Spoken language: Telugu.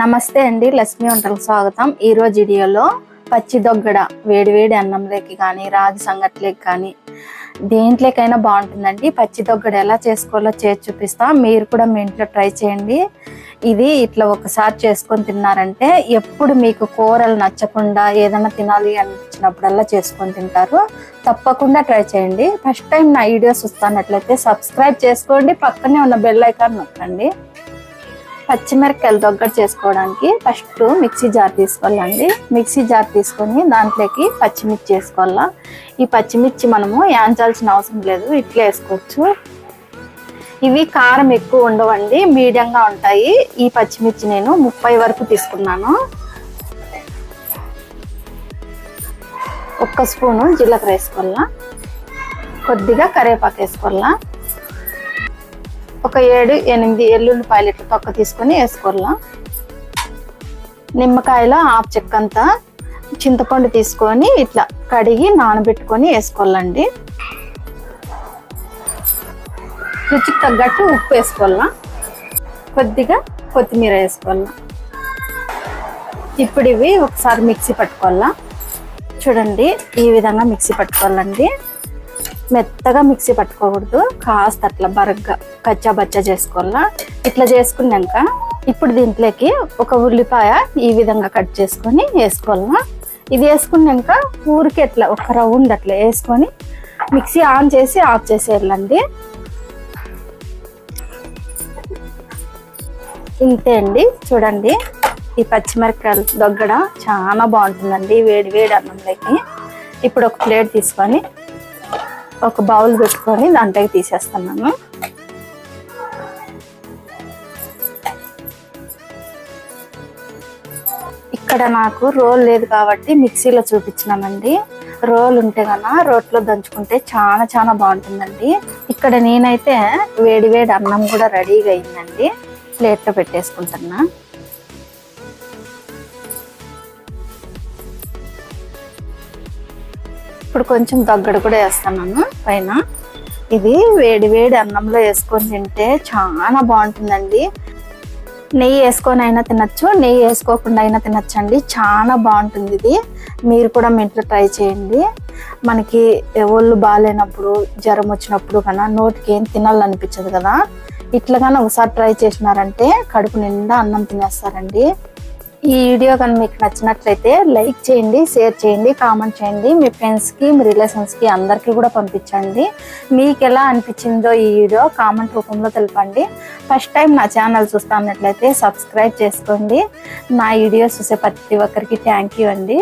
నమస్తే అండి లక్ష్మీ వంటలకు స్వాగతం. ఈరోజు వీడియోలో పచ్చి దొగ్గడ వేడివేడి అన్నంలోకి కానీ రాగి సంగట్లోకి కానీ దేంట్లోకైనా బాగుంటుందండి. పచ్చి దొగ్గడ ఎలా చేసుకోవాలో చేసి చూపిస్తా. మీరు కూడా మీ ఇంట్లో ట్రై చేయండి. ఇది ఇట్లా ఒకసారి చేసుకొని తిన్నారంటే ఎప్పుడు మీకు కూరలు నచ్చకుండా ఏదైనా తినాలి అనిపించినప్పుడల్లా చేసుకొని తింటారు. తప్పకుండా ట్రై చేయండి. ఫస్ట్ టైం నా వీడియోస్ వస్తున్నట్లయితే సబ్స్క్రైబ్ చేసుకోండి. పక్కనే ఉన్న బెల్ ఐకాన్ నొక్కండి. పచ్చిమిరపకాయలు దొగ్గర చేసుకోవడానికి ఫస్ట్ మిక్సీ జార్ తీసుకోవాలండి. మిక్సీ జార్ తీసుకొని దాంట్లోకి పచ్చిమిర్చి వేసుకోవాలా. ఈ పచ్చిమిర్చి మనము యాంచాల్సిన అవసరం లేదు ఇట్లా వేసుకోవచ్చు. ఇవి కారం ఎక్కువ ఉండవండి మీడియంగా ఉంటాయి. ఈ పచ్చిమిర్చి నేను ముప్పై వరకు తీసుకున్నాను. ఒక్క స్పూను జీలకర్ర వేసుకోవాలా. కొద్దిగా కరివేపాకు వేసుకోవాలా. ఒక ఏడు ఎనిమిది ఎల్లుల్లిపాయలు ఇట్లా తొక్క తీసుకొని వేసుకోవాలా. నిమ్మకాయలో హాఫ్ చెక్కంతా చింతపండు తీసుకొని ఇట్లా కడిగి నానబెట్టుకొని వేసుకోవాలండి. రుచికి తగ్గట్టు ఉప్పు వేసుకోవాలా. కొద్దిగా కొత్తిమీర వేసుకోవాలా. ఇప్పుడు ఇవి ఒకసారి మిక్సీ పట్టుకోవాలా. చూడండి ఈ విధంగా మిక్సీ పట్టుకోవాలండి. మెత్తగా మిక్సీ పట్టుకోకూడదు కాస్త అట్లా బరగ్గా కచ్చా బచ్చా చేసుకోవాలా. ఇట్లా చేసుకున్నాక ఇప్పుడు దీంట్లోకి ఒక ఉల్లిపాయ ఈ విధంగా కట్ చేసుకొని వేసుకోవాలా. ఇది వేసుకున్నాక ఊరికి అట్లా ఒక రౌండ్ అట్లా వేసుకొని మిక్సీ ఆన్ చేసి ఆఫ్ చేసేయాలండి. ఇంతే అండి చూడండి. ఈ పచ్చిమిరపకాయలు దొగ్గడ చాలా బాగుంటుందండి వేడి వేడి అన్నంలోకి. ఇప్పుడు ఒక ప్లేట్ తీసుకొని ఒక బౌల్ పెట్టుకొని దాంట్లోకి తీసేస్తున్నాను ఇక్కడ నాకు రోల్ లేదు కాబట్టి మిక్సీలో చూపించినానండి. రోల్ ఉంటే కన్నా రోట్లో దంచుకుంటే చాలా చాలా బాగుంటుందండి. ఇక్కడ నేనైతే వేడి వేడి అన్నం కూడా రెడీగా అయిందండి. ప్లేట్లో పెట్టేసుకుంటున్నా. ఇప్పుడు కొంచెం దగ్గర కూడా వేస్తాను పైన. ఇది వేడి వేడి అన్నంలో వేసుకొని తింటే చాలా బాగుంటుందండి. నెయ్యి వేసుకొని అయినా తినచ్చు నెయ్యి వేసుకోకుండా అయినా తినచ్చండి. చాలా బాగుంటుంది ఇది. మీరు కూడా మీ ఇంట్లో ట్రై చేయండి. మనకి ఒళ్ళు బాగాలేనప్పుడు జ్వరం వచ్చినప్పుడు కన్నా నోటికి ఏం తినాలనిపించదు కదా. ఇట్లాగానే ఒకసారి ట్రై చేసినారంటే కడుపు నిండా అన్నం తినేస్తారండి. ఈ వీడియో కానీ మీకు నచ్చినట్లయితే లైక్ చేయండి షేర్ చేయండి కామెంట్ చేయండి. మీ ఫ్రెండ్స్కి మీ రిలేషన్స్కి అందరికీ కూడా పంపించండి. మీకు ఎలా అనిపించిందో ఈ వీడియో కామెంట్ రూపంలో తెలపండి. ఫస్ట్ టైం నా ఛానల్ చూస్తున్నట్లయితే సబ్స్క్రైబ్ చేసుకోండి. నా వీడియోస్ చూసే ప్రతి ఒక్కరికి థ్యాంక్ యూ అండి.